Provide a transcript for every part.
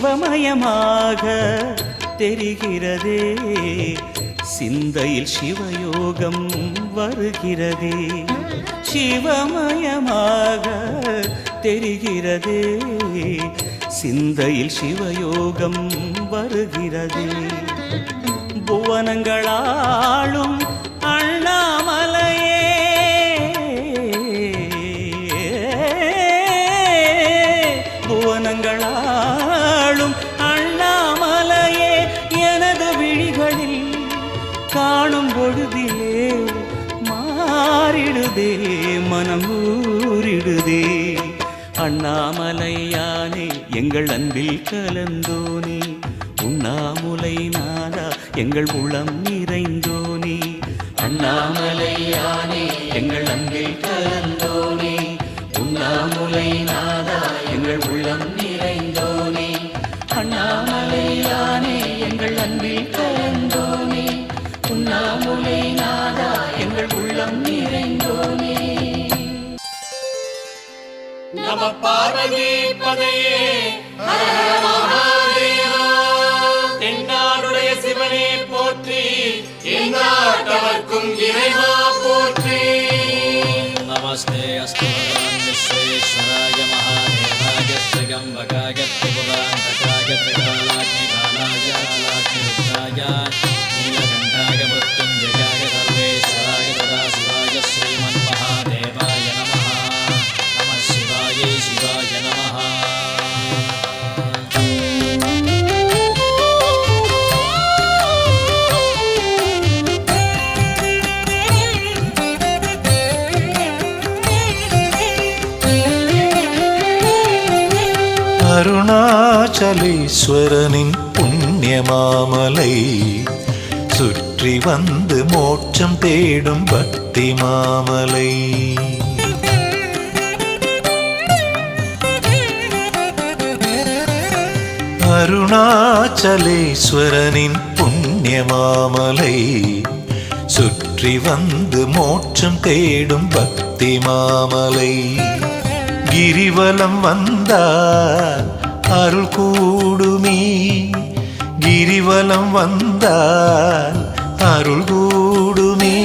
சிவமயமாக தெரிகிறதே. சிந்தையில் சிவயோகம் வருகிறதே. சிவமயமாக தெரிகிறதே. சிந்தையில் சிவயோகம் வருகிறதே. புவனங்களாளும் மாறிடுதே மனம் ஊரிடுதே அண்ணாமலையானே எங்கள் அன்பில் கலந்தோனே. உண்ணாமுலை நாதா எங்கள் உளம் நிறைந்தோனே. அண்ணாமலையானே எங்கள் அன்பில் கலந்தோனே. உண்ணாமுலை நாதா எங்கள் உள்ளம் நிறைந்தோனே. அண்ணாமலையானே நம பார்வதி பதையே. தென்னாடுடைய சிவனே போற்றி எந்நாட்டவர்க்கும் இறைவா. அருணாச்சலேஸ்வரனின் புண்ணியமாமலை சுற்றி வந்து மோட்சம் தேடும் பக்தி மாமலை அருணாச்சலேஸ்வரனின் புண்ணியமாமலை சுற்றி வந்து மோட்சம் தேடும் பக்தி மாமலை கிரிவலம் வந்தார் அருள் கூடுமே. கிரிவலம் வந்தால் அருள் கூடுமே.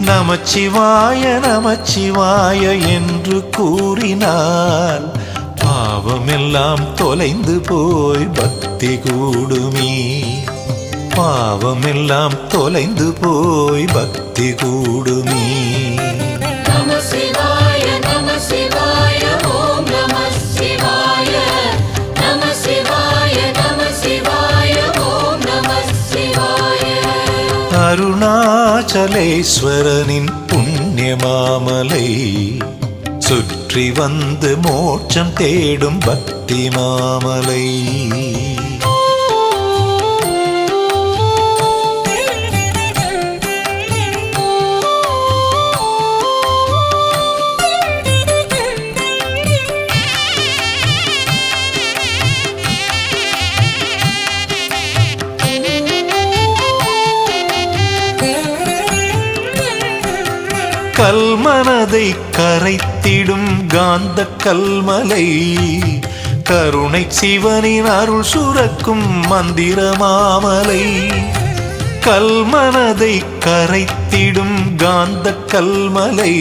நமச்சிவாய நமச்சிவாய என்று கூறினால் பாவமெல்லாம் தொலைந்து போய் பக்தி கூடுமே. பாவமெல்லாம் தொலைந்து போய் பக்தி கூடுமே. அருணாச்சலேஸ்வரனின் புண்ணியமாமலை சுற்றி வந்து மோட்சம் தேடும் பக்தி மாமலை. கல்மனதை கரைத்திடும் காந்த கல்மலை. கருணை சிவனின் அருள் சுரக்கும் மந்திர மாமலை. கல்மனதை கரைத்திடும் காந்த கல்மலை.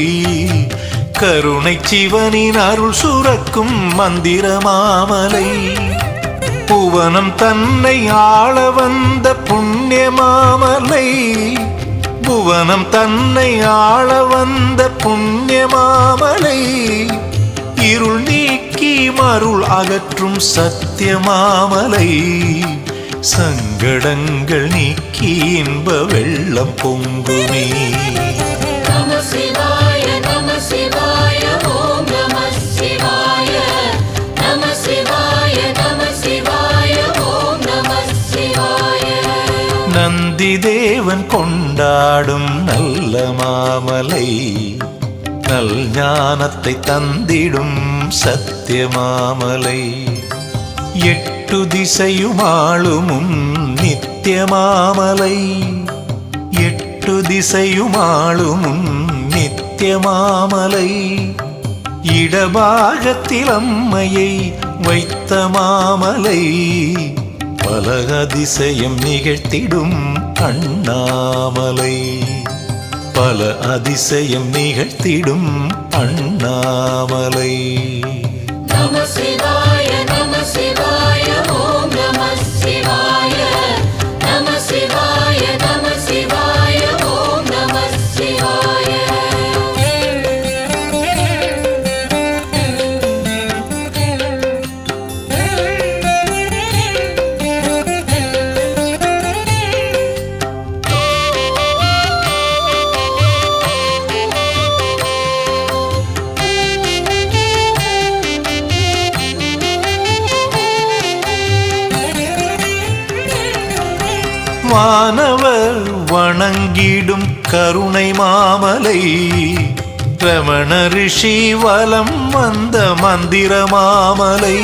கருணை சிவனின் அருள் சுரக்கும் மந்திர மாமலை. புவனம் தன்னை ஆள வந்த புண்ணிய மாமலை. புவனம் தன்னை ஆள வந்த புண்ணிய மாமலை. இருள் நீக்கி மருள் அகற்றும் சத்திய மாமலை. சங்கடங்கள் நீக்கி இன்ப வெள்ளம் பொங்குமே. நந்தி தேவன் கொண்ட கொண்டாடும் நல்ல மாமலை நல் ஞானத்தை தந்திடும் சத்திய மாமலை. எட்டு திசையுமாளுமும் நித்திய மாமலை எட்டு திசையுமாளுமும் நித்திய மாமலை. இடபாகத்தில் அம்மையை வைத்த மாமலை பல அதிசயம் நிகழ்த்திடும் அண்ணாமலை. பல அதிசயம் நிகழ்த்திடும் அண்ணாமலை. நம வானவர் வணங்கிடும் கருணை மாமலை. ரமண ரிஷி வலம் வந்த மந்திர மாமலை.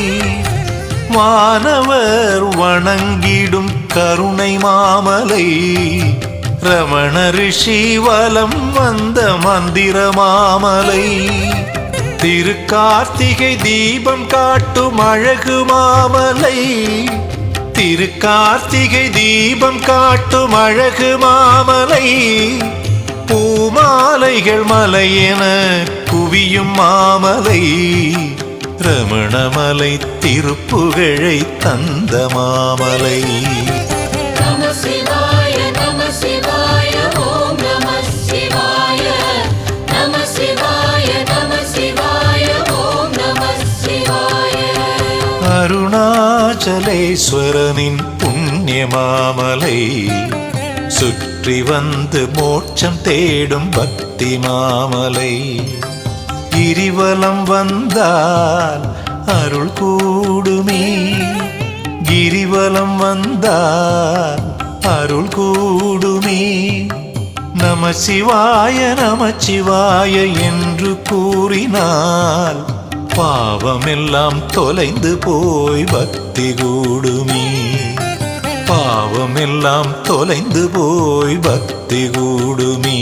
வானவர் வணங்கிடும் கருணை மாமலை. ரமண ரிஷி வலம் வந்த மந்திர மாமலை. திருக்கார்த்திகை தீபம் காட்டும் அழகு மாமலை. திரு கார்த்திகை தீபம் காட்டும் அழகு மாமலை. பூமாலைகள் மலையென குவியும் மாமலை. ரமணமலை திருப்புகழை தந்த மாமலை. நம சிவாய ஓம் நம சிவாய நம சிவாய அருணாச்சலேஸ்வரனின் புண்ணிய மாமலை சுற்றி வந்து மோட்சம் தேடும் பக்தி மாமலை கிரிவலம் வந்தால் அருள் கூடுமே. கிரிவலம் வந்தால் அருள் கூடுமே. நம சிவாய நம சிவாய என்று கூறினால் பாவமெல்லாம் தொலைந்து போய் பக்தி கூடுமே. பாவமெல்லாம் தொலைந்து போய் பக்தி கூடுமே.